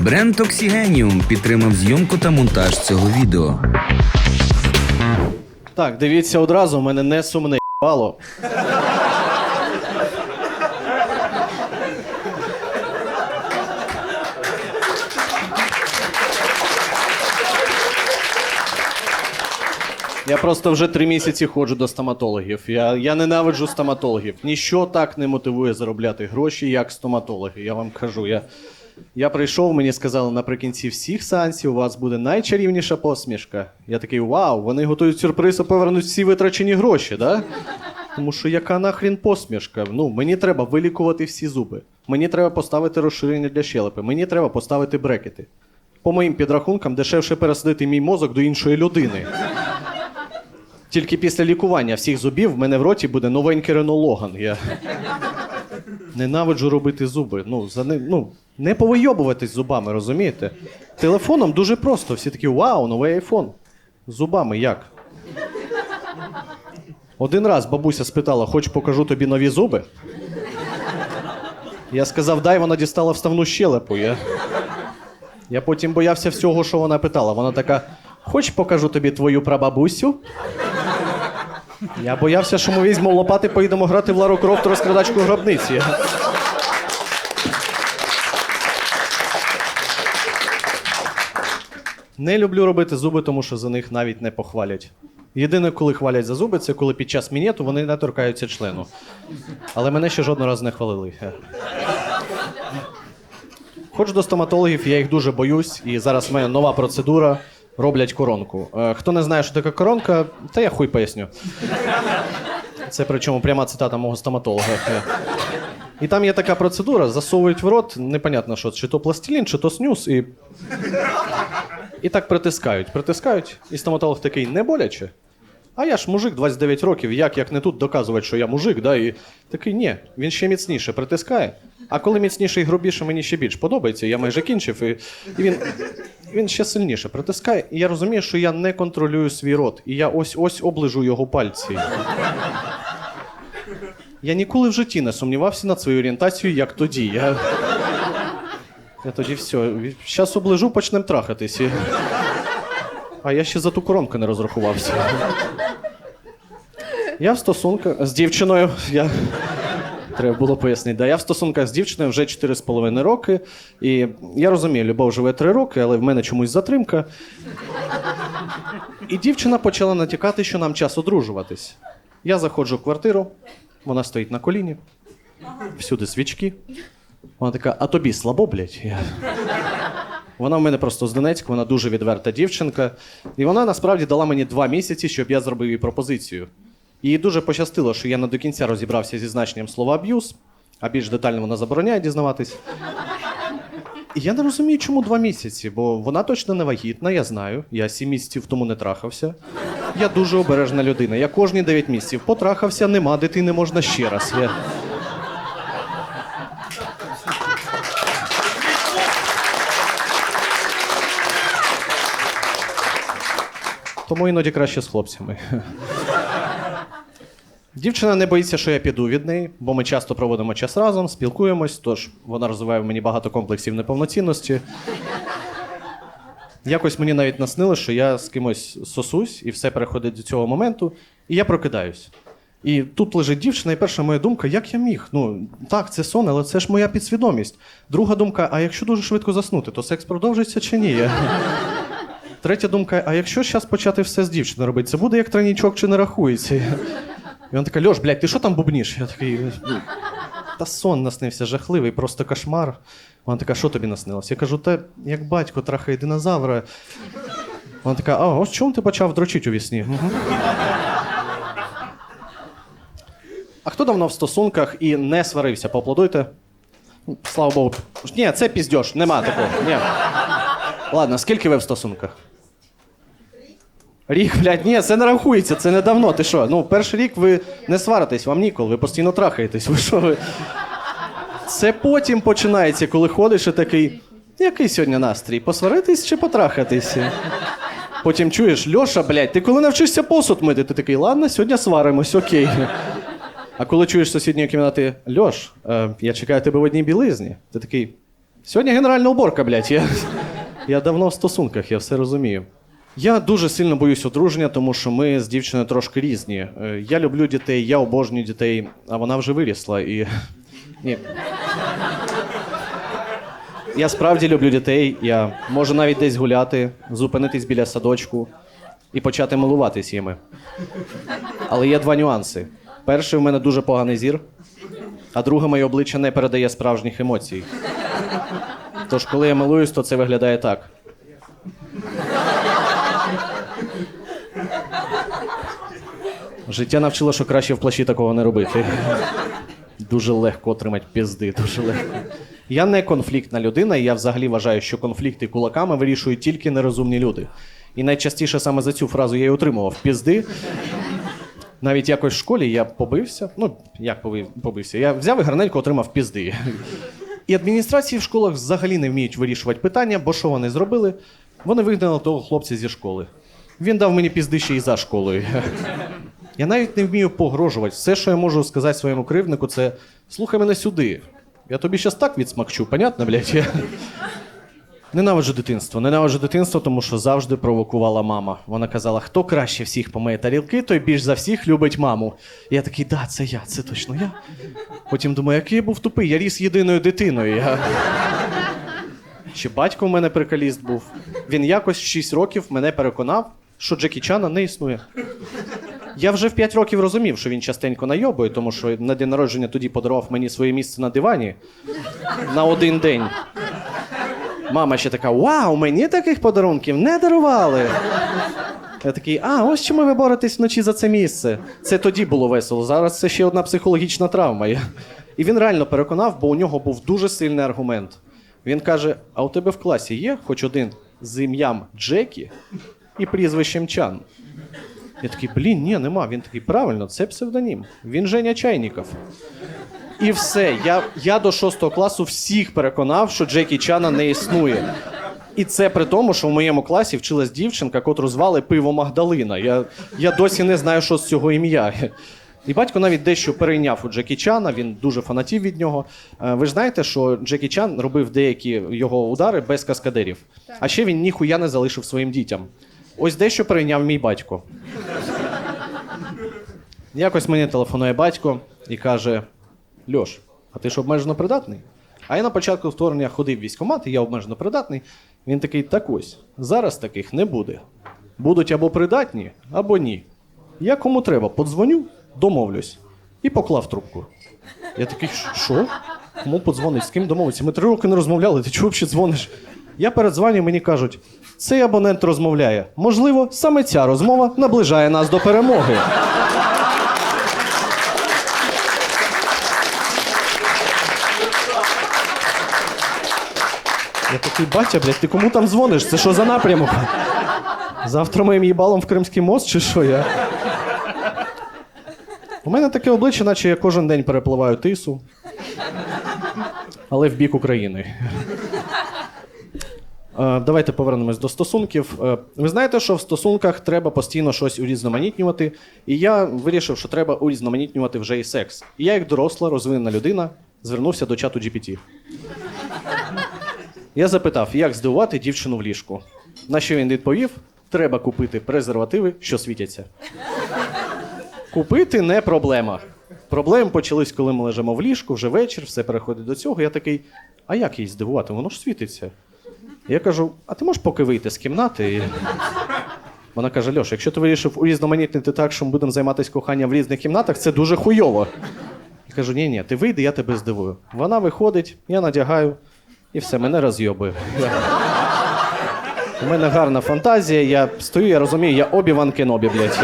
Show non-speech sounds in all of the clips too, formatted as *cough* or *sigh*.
Бренд Oxygenium підтримав зйомку та монтаж цього відео. Так, дивіться одразу, у мене не сумне бало. Я просто вже три місяці ходжу до стоматологів. Я, я ненавиджу стоматологів. Ніщо так не мотивує заробляти гроші, як стоматологи. Я вам кажу. Я, я прийшов, мені сказали, наприкінці всіх сеансів у вас буде найчарівніша посмішка. Я такий вау, вони готують сюрприз і повернуть всі витрачені гроші, да? Тому що яка нахрін посмішка? Ну, мені треба вилікувати всі зуби. Мені треба поставити розширення для щелепи, мені треба поставити брекети. По моїм підрахункам, дешевше пересадити мій мозок до іншої людини. Тільки після лікування всіх зубів в мене в роті буде новенький Рено Логан. Я ненавиджу робити зуби. Ну, за не, ну, не повийобуватись зубами, розумієте? Телефоном дуже просто. Всі такі вау, новий айфон. Зубами як? Один раз бабуся спитала, хоч покажу тобі нові зуби. Я сказав, дай вона дістала вставну щелепу. Я, я потім боявся всього, що вона питала. Вона така: хоч покажу тобі твою прабабусю? Я боявся, що ми візьмемо лопати, поїдемо грати в Лару Крофт розкрадачку гробниці. Не люблю робити зуби, тому що за них навіть не похвалять. Єдине, коли хвалять за зуби, це коли під час мінету вони не торкаються члену. Але мене ще жодного разу не хвалили. Ходжу до стоматологів, я їх дуже боюсь, і зараз в мене нова процедура. Роблять коронку. Е, Хто не знає, що таке коронка, та я хуй поясню. Це причому пряма цитата мого стоматолога. І там є така процедура: засовують в рот, непонятно що, чи то пластилін, чи то снюс, і. І так притискають. Притискають, і стоматолог такий не боляче. А я ж мужик 29 років, як як не тут доказувати, що я мужик, да, і такий ні, він ще міцніше притискає. А коли міцніше і грубіше, мені ще більш подобається, я майже кінчив, і, і він, він ще сильніше притискає. І я розумію, що я не контролюю свій рот, і я ось ось оближу його пальці. Я ніколи в житті не сумнівався над своєю орієнтацією, як тоді. Я, я тоді все. Зараз оближу, почнемо трахатись. А я ще за ту коронку не розрахувався. Я в стосунках з дівчиною. Я... Треба було пояснити. Да, я в стосунках з дівчиною вже 4,5 роки. І я розумію, любов живе 3 роки, але в мене чомусь затримка. І дівчина почала натякати, що нам час одружуватись. Я заходжу в квартиру, вона стоїть на коліні, всюди свічки. Вона така, а тобі слабо, блядь? Я... Вона в мене просто з Донецька, вона дуже відверта дівчинка. І вона насправді дала мені два місяці, щоб я зробив їй пропозицію. Їй дуже пощастило, що я не до кінця розібрався зі значенням слова аб'юз, а більш детально вона забороняє дізнаватись. І я не розумію, чому два місяці, бо вона точно не вагітна, я знаю. Я сім місяців тому не трахався. Я дуже обережна людина. Я кожні дев'ять місяців потрахався, нема дитини, можна ще раз. Я... Тому іноді краще з хлопцями. Дівчина не боїться, що я піду від неї, бо ми часто проводимо час разом, спілкуємось, тож вона розвиває в мені багато комплексів неповноцінності. Якось мені навіть наснило, що я з кимось сосусь, і все переходить до цього моменту, і я прокидаюсь. І тут лежить дівчина, і перша моя думка, як я міг? Ну, так, це сон, але це ж моя підсвідомість. Друга думка: а якщо дуже швидко заснути, то секс продовжиться чи ні? Третя думка: а якщо зараз почати все з дівчиною робити, це буде як тройнічок чи не рахується? І він така, Льош, блядь, ти що там бубніш? Я такий. «Ну, Та сон наснився жахливий, просто кошмар. Вона така, що тобі наснилось? Я кажу, та як батько трахає динозавра. Вона така, а ось чому ти почав дрочити у вісні? Угу. А хто давно в стосунках і не сварився? Поаплодуйте. Слава Богу. Ні, це піздьош, нема такого. Ні. Ладно, скільки ви в стосунках? Рік, блядь, ні, це не рахується, це не давно. Ти що? Ну, перший рік ви не сваритесь, вам ніколи, ви постійно трахаєтесь. Ви що ви? Це потім починається, коли ходиш і такий. Який сьогодні настрій? Посваритись чи потрахатись? Потім чуєш, Льоша, блядь, ти коли навчишся посуд мити? Ти такий, ладно, сьогодні сваримось, окей. А коли чуєш сусідньої кімнати Льош, е, я чекаю тебе в одній білизні. Ти такий. Сьогодні генеральна уборка, блядь. Я, я давно в стосунках, я все розумію. Я дуже сильно боюсь одруження, тому що ми з дівчиною трошки різні. Е, Я люблю дітей, я обожнюю дітей, а вона вже вирісла і. *laughs* Ні. Я справді люблю дітей. Я можу навіть десь гуляти, зупинитись біля садочку і почати милуватись їми. Але є два нюанси. Перший, в мене дуже поганий зір, а друге, моє обличчя не передає справжніх емоцій. Тож, коли я милуюсь, то це виглядає так. Життя навчило, що краще в плащі такого не робити. Дуже легко отримати пізди, дуже легко. Я не конфліктна людина, і я взагалі вважаю, що конфлікти кулаками вирішують тільки нерозумні люди. І найчастіше саме за цю фразу я й отримував пізди. Навіть якось в школі я побився. Ну, як побився? Я взяв і гарненько отримав пізди. І адміністрації в школах взагалі не вміють вирішувати питання, бо що вони зробили? Вони вигнали того хлопця зі школи. Він дав мені пізди ще й за школою. Я навіть не вмію погрожувати. Все, що я можу сказати своєму кривднику, це слухай мене сюди. Я тобі щас так відсмакчу, понятно, блядь? Я... *laughs* Ненавиджу дитинство. Ненавиджу дитинство, тому що завжди провокувала мама. Вона казала, хто краще всіх помиє тарілки, той більш за всіх любить маму. Я такий, да, це я, це точно я. Потім думаю, який я був тупий, я ріс єдиною дитиною. Я... Ще батько в мене приколіст був. Він якось в 6 років мене переконав, що Джекі Чана не існує. Я вже в 5 років розумів, що він частенько найобує, тому що на день народження тоді подарував мені своє місце на дивані на один день. Мама ще така: Вау, мені таких подарунків не дарували. Я такий, а, ось чому ви боретесь вночі за це місце. Це тоді було весело. Зараз це ще одна психологічна травма. І він реально переконав, бо у нього був дуже сильний аргумент. Він каже: А у тебе в класі є хоч один з ім'ям Джекі і прізвищем Чан? Я такий, блін, ні, нема. Він такий, правильно, це псевдонім. Він Женя Чайніков. І все. Я, я до шостого класу всіх переконав, що Джекі Чана не існує. І це при тому, що в моєму класі вчилась дівчинка, котру звали Пиво Магдалина. Я, я досі не знаю, що з цього ім'я. І батько навіть дещо перейняв у Джекі Чана, він дуже фанатів від нього. Е, Ви ж знаєте, що Джекі Чан робив деякі його удари без каскадерів. А ще він ніхуя не залишив своїм дітям. Ось дещо перейняв мій батько. Якось мені телефонує батько і каже: Льош, а ти ж обмежено придатний? А я на початку вторгнення ходив в військкомат, і я обмежено придатний. Він такий, так ось, зараз таких не буде. Будуть або придатні, або ні. Я кому треба, подзвоню, домовлюсь. І поклав трубку. Я такий, що? Кому подзвонить? З ким домовитися? Ми три роки не розмовляли, ти чого взагалі дзвониш? Я передзвоню, мені кажуть, цей абонент розмовляє. Можливо, саме ця розмова наближає нас до перемоги. Я такий, батя, блядь, ти кому там дзвониш? Це що за напрямок? Завтра моїм їбалом в Кримський мост чи що я? У мене таке обличчя, наче я кожен день перепливаю тису. Але в бік України. Е, Давайте повернемось до стосунків. Е, Ви знаєте, що в стосунках треба постійно щось урізноманітнювати, і я вирішив, що треба урізноманітнювати вже і секс. І я, як доросла, розвинена людина, звернувся до чату GPT. Я запитав, як здивувати дівчину в ліжку. На що він відповів: треба купити презервативи, що світяться. Купити не проблема. Проблеми почались, коли ми лежимо в ліжку, вже вечір, все переходить до цього. Я такий, а як її здивувати? Воно ж світиться. Я кажу: а ти можеш поки вийти з кімнати? І... Вона каже: Льош, якщо ти вирішив урізноманітнити так, що ми будемо займатися коханням в різних кімнатах, це дуже хуйово. Я кажу: ні, ні, ти вийди, я тебе здивую. Вона виходить, я надягаю, і все, мене розйобує. У мене гарна фантазія, я стою, я розумію, я обі-ван Кенобі, блядь.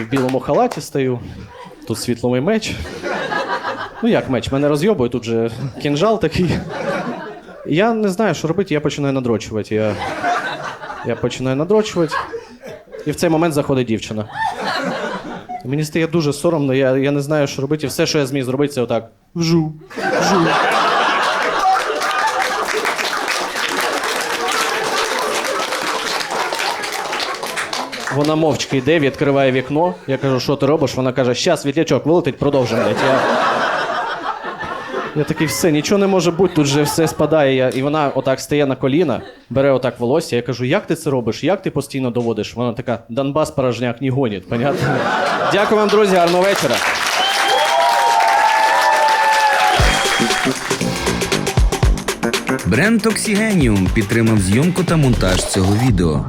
В білому халаті стою, тут світловий меч. Ну як меч, мене розйобує, тут же кінжал такий. Я не знаю, що робити, я починаю надрочувати. Я, я починаю надрочувати, і в цей момент заходить дівчина. Мені стає дуже соромно, я, я не знаю, що робити. І все, що я зміг зробити, це отак. Вжу. Вжу. Вона мовчки йде, відкриває вікно. Я кажу, що ти робиш? Вона каже, щас світлячок вилетить, продовжимо. блядь». Я... Я такий, все, нічого не може бути, тут же все спадає. Я... І вона отак стає на коліна, бере отак волосся. Я кажу, як ти це робиш? Як ти постійно доводиш? Вона така, Донбас порожняк не гонить. Понятно? Дякую вам, друзі, гарного вечора. Бренд Оксігеніум підтримав зйомку та монтаж цього відео.